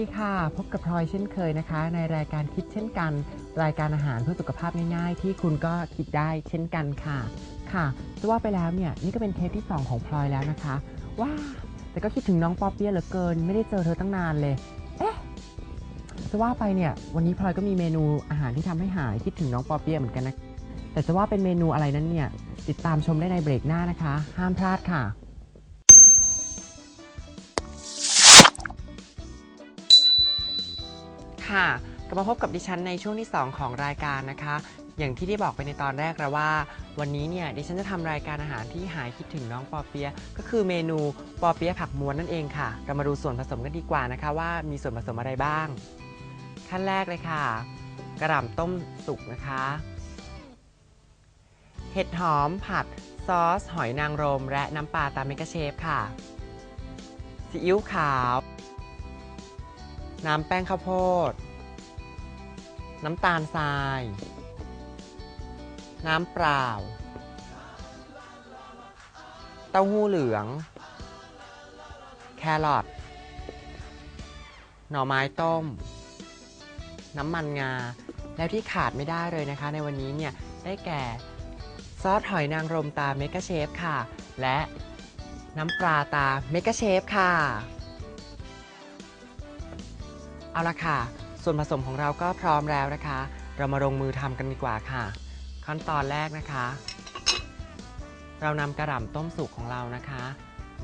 ดีค่ะพบกับพลอยเช่นเคยนะคะ ในรายการคิดเช่นกัน รายการอาหารเพื่อสุขภาพง่ายๆ ที่คุณก็คิดได้เช่นกันค่ะ ค่ะจะว่าไปแล้วเนี่ยนี่ก็เป็นเทปที่ 2 ของพลอยแล้วนะคะ ว้าแต่ก็คิดถึงน้องปอเปียเหลือเกิน ไม่ได้เจอเธอตั้งนานเลย เอ๊ะจะว่าไปเนี่ยวันนี้พลอยก็มีเมนูอาหารที่ทำให้หายคิดถึงน้องปอเปียเหมือนกันนะแต่จะว่าเป็นเมนูอะไรนั้นเนี่ยติดตามชมได้ในเบรกหน้านะคะ ห้ามพลาดค่ะ ค่ะกลับมาพบกับดิฉันในช่วงที่ 2 ของรายการนะคะ อย่างที่ได้บอกไปในตอนแรกแล้วว่า วันนี้เนี่ยดิฉันจะทำรายการอาหารที่หายคิดถึงน้องปอเปียะก็คือเมนูปอเปียะผักม้วนนั่นเองค่ะ เรามาดูส่วนผสมกันดีกว่านะคะ ว่ามีส่วนผสมอะไรบ้าง ขั้นแรกเลยค่ะ กระหล่ำต้มสุกนะคะ เห็ดหอมผัดซอส หอยนางรม และน้ำปลาตามเมกะเชฟค่ะซีอิ๊วขาว น้ำแป้งข้าวโพด น้ำตาลทราย น้ำเปล่า เต้าหู้เหลือง แครอท หน่อไม้ต้ม น้ำมันงา แล้วที่ขาดไม่ได้เลยนะคะ ในวันนี้เนี่ย ได้แก่ ซอสหอยนางรมตาเมกะเชฟค่ะ และน้ำปลาตาเมกะเชฟค่ะ เอาละค่ะ ส่วนผสมของเราก็พร้อมแล้วนะคะ เรามาลงมือทำกันดีกว่าค่ะ ขั้นตอนแรกนะคะ เรานำกระหล่ำต้มสุกของเรานะคะ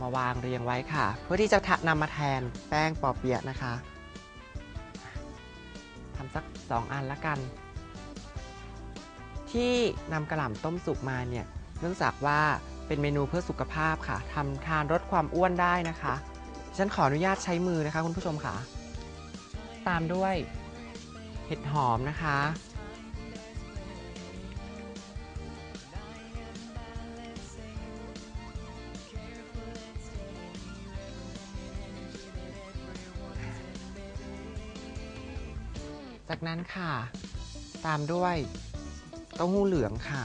มาวางเรียงไว้ค่ะ เพื่อที่จะนำมาแทนแป้งปอเปี๊ยะนะคะทำสักสองอันละกัน ที่นำกระหล่ำต้มสุกมาเนี่ย เนื่องจากว่าเป็นเมนูเพื่อสุขภาพค่ะทำทานลดความอ้วนได้นะคะ ฉันขออนุญาตใช้มือนะคะคุณผู้ชมค่ะ ตามด้วย เห็ดหอมนะคะ จากนั้นค่ะ ตามด้วยเต้าหู้เหลืองค่ะ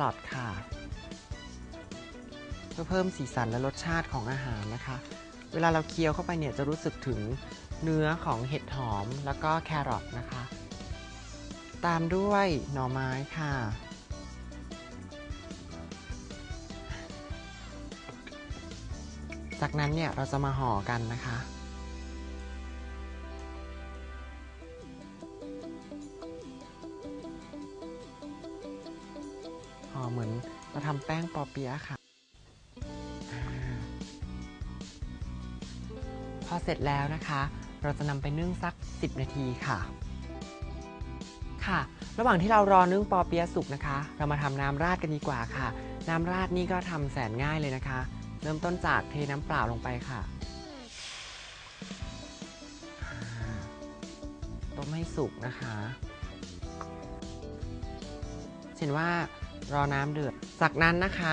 รอทค่ะ เพื่อเพิ่มสีสันและรสชาติของอาหารนะคะ เวลาเราเคี้ยวเข้าไปเนี่ยจะรู้สึกถึงเนื้อของเห็ดหอมแล้วก็แครอทนะคะ ตามด้วยหน่อไม้ค่ะ จากนั้นเนี่ยเราจะมาห่อกันนะคะ เหมือนเราทำแป้งปอเปี๊ยะค่ะ พอเสร็จแล้วนะคะ เราจะนำไปนึ่งสัก 10 นาทีค่ะ ค่ะ ระหว่างที่เรารอนึ่งปอเปี๊ยะสุกนะคะ เรามาทำน้ำราดกันดีกว่าค่ะ น้ำราดนี่ก็ทำแสนง่ายเลยนะคะ เริ่มต้นจากเทน้ำเปล่าลงไปค่ะต้มให้สุกนะคะเช่นว่า รอน้ำเดือด จากนั้นนะคะ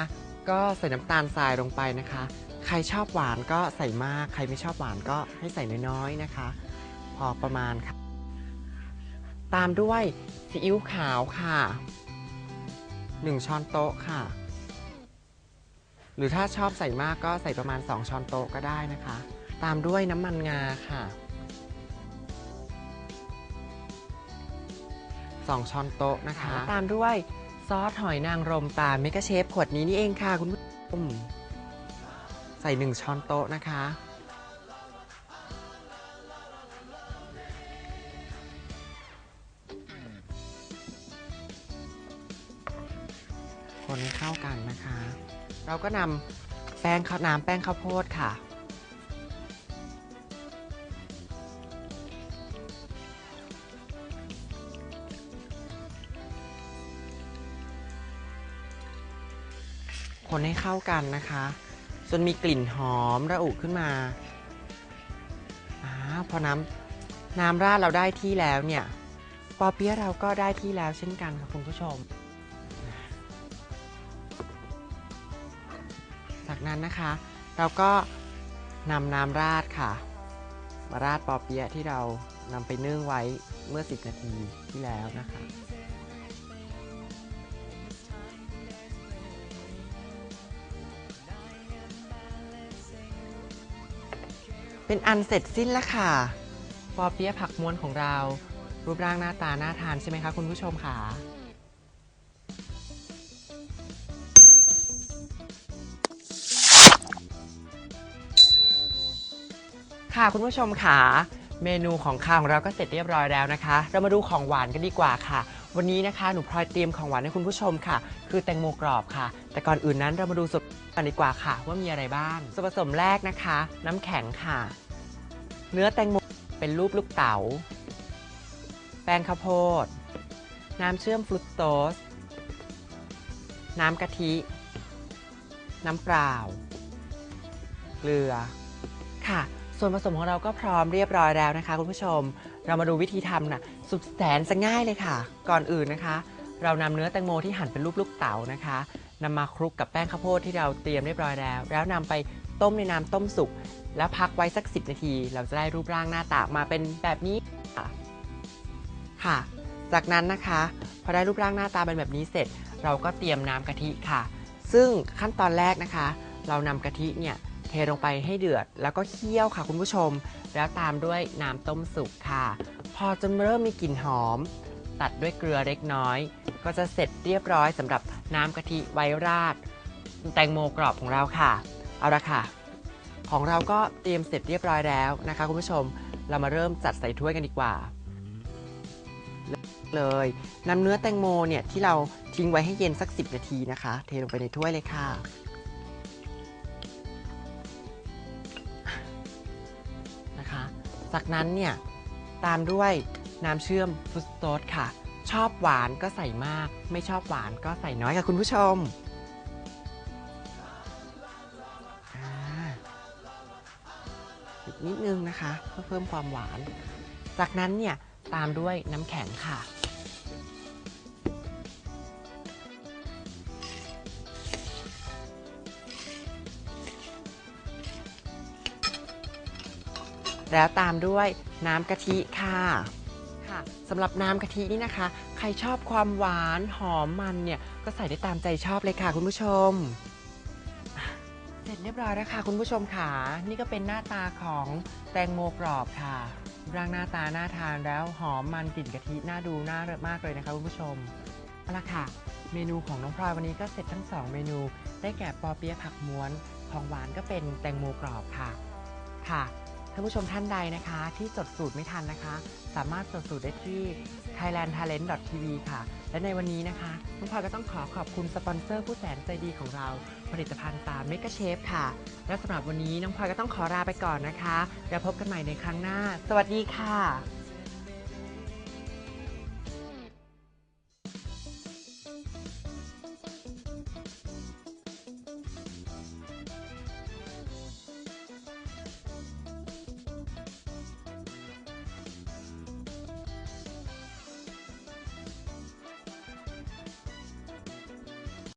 ก็ใส่น้ำตาลทรายลงไปนะคะ ใครชอบหวานก็ใส่มาก ใครไม่ชอบหวานก็ให้ใส่น้อยๆนะคะ พอประมาณค่ะ ตามด้วยซีอิ๊วขาวค่ะ 1 ช้อนโต๊ะค่ะ หรือถ้าชอบใส่มากก็ใส่ประมาณ 2 ช้อนโต๊ะก็ได้นะคะ ตามด้วยน้ำมันงาค่ะ2ช้อนโต๊ะนะคะ ตามด้วย ซอสหอยนางรมตาเมกะเชฟขวดนี้นี่เองค่ะคุณผู้ชมใส่1ช้อนโต๊ะนะคะ คนให้เข้ากันนะคะ เราก็นำแป้งข้าวน้ำแป้งข้าวโพดค่ะ คนให้เข้ากันนะคะ จนมีกลิ่นหอมระอุขึ้นมาอาพอน้ำน้ำราดเราได้ที่แล้วเนี่ยปอเปี๊ยะเราก็ได้ที่แล้วเช่นกันค่ะคุณผู้ชม จากนั้นนะคะ เราก็นำน้ำราดค่ะ มาราดปอเปี๊ยะที่เรานำไปนึ่งไว้เมื่อ 10 นาทีที่แล้วนะคะ เป็นอันเสร็จสิ้นแล้วค่ะปอเปี๊ยะผักม้วนของเรา รูปร่างหน้าตาน่าทานใช่ไหมคะคุณผู้ชมค่ะค่ะคุณผู้ชมค่ะเมนูของข้าวของเราก็เสร็จเรียบร้อยแล้วนะคะ เรามาดูของหวานกันดีกว่าค่ะ วันนี้นะคะหนูพลอยเตรียมของหวานให้คุณผู้ชมค่ะ คือแตงโมกรอบค่ะ แต่ก่อนอื่นนั้นเรามาดูส่วน กันดีกว่าค่ะ ว่ามีอะไรบ้าง ส่วนผสมแรกนะคะ น้ำแข็งค่ะ เนื้อแตงโมเป็นรูปลูกเต๋า แป้งข้าวโพด น้ำเชื่อมฟรุตโตส น้ำกะทิ น้ำเปล่า เกลือ ค่ะ ส่วนผสมของเราก็พร้อมเรียบร้อยแล้วนะคะคุณผู้ชม เรามาดูวิธีทำน่ะ สุดแสนจะง่ายเลยค่ะ ก่อนอื่นนะคะ เรานำเนื้อแตงโมที่หั่นเป็นรูปลูกเต๋านะคะ นำมาคลุกกับแป้งข้าวโพดที่เราเตรียมเรียบร้อยแล้ว แล้วนำไปต้มในน้ำต้มสุก แล้วพักไว้สัก 10 นาที เราจะได้รูปร่างหน้าตามาเป็นแบบนี้ค่ะค่ะ จากนั้นนะคะ พอได้รูปร่างหน้าตาเป็นแบบนี้เสร็จ เราก็เตรียมน้ำกะทิค่ะ ซึ่งขั้นตอนแรกนะคะ เรานำกะทิเนี่ยเทลงไปให้เดือด แล้วก็เคี่ยวค่ะคุณผู้ชม แล้วตามด้วยน้ำต้มสุกค่ะ พอจนเริ่มมีกลิ่นหอม ตัดด้วยเกลือเล็กน้อย ก็จะเสร็จเรียบร้อยสำหรับน้ำกะทิไว้ราด แตงโมกรอบของเราค่ะ เอาละค่ะ ของเราก็เตรียมเสร็จเรียบร้อยแล้วนะคะคุณผู้ชมเรามาเริ่มจัดใส่ถ้วยกันดีกว่า เลยนำเนื้อแตงโมเนี่ยที่เราทิ้งไว้ให้เย็นสัก 10 นาทีนะคะ เทลงไปในถ้วยเลยค่ะนะคะ จากนั้นเนี่ยตามด้วย น้ำเชื่อมฟรุตโตสค่ะ ชอบหวานก็ใส่มาก ไม่ชอบหวานก็ใส่น้อยค่ะคุณผู้ชมอีกนิดนึงนะคะ เพื่อเพิ่มความหวาน จากนั้นเนี่ยตามด้วยน้ำแข็งค่ะ แล้วตามด้วยน้ำกะทิค่ะ สำหรับน้ำกะทินี่นะคะ ใครชอบความหวานหอมมันเนี่ยก็ใส่ได้ตามใจชอบเลยค่ะคุณผู้ชม เสร็จเรียบร้อยแล้วค่ะคุณผู้ชมค่ะนี่ก็เป็นหน้าตาของแตงโมกรอบค่ะร่างหน้าตาน่าทานแล้วหอมมันกลิ่นกะทิน่าดูน่ามากเลยนะคะคุณผู้ชมเอาละค่ะ เมนูของน้องพลอยวันนี้ก็เสร็จทั้งสองเมนู ได้แก่ปอเปี๊ยะผักม้วน ของหวานก็เป็นแตงโมกรอบค่ะ ค่ะ ท่านผู้ชมท่านใดนะคะ ที่จดสูตรไม่ทันนะคะ สามารถจดสูตรได้ที่ thailandtalent.tv ค่ะ และในวันนี้นะคะน้องพลอยก็ต้องขอขอบคุณสปอนเซอร์ผู้แสนใจดีของเรา ผลิตภัณฑ์ตามเมกะเชฟค่ะ และสำหรับวันนี้น้องพลอยก็ต้องขอลาไปก่อนนะคะแล้วพบกันใหม่ในครั้งหน้า สวัสดีค่ะ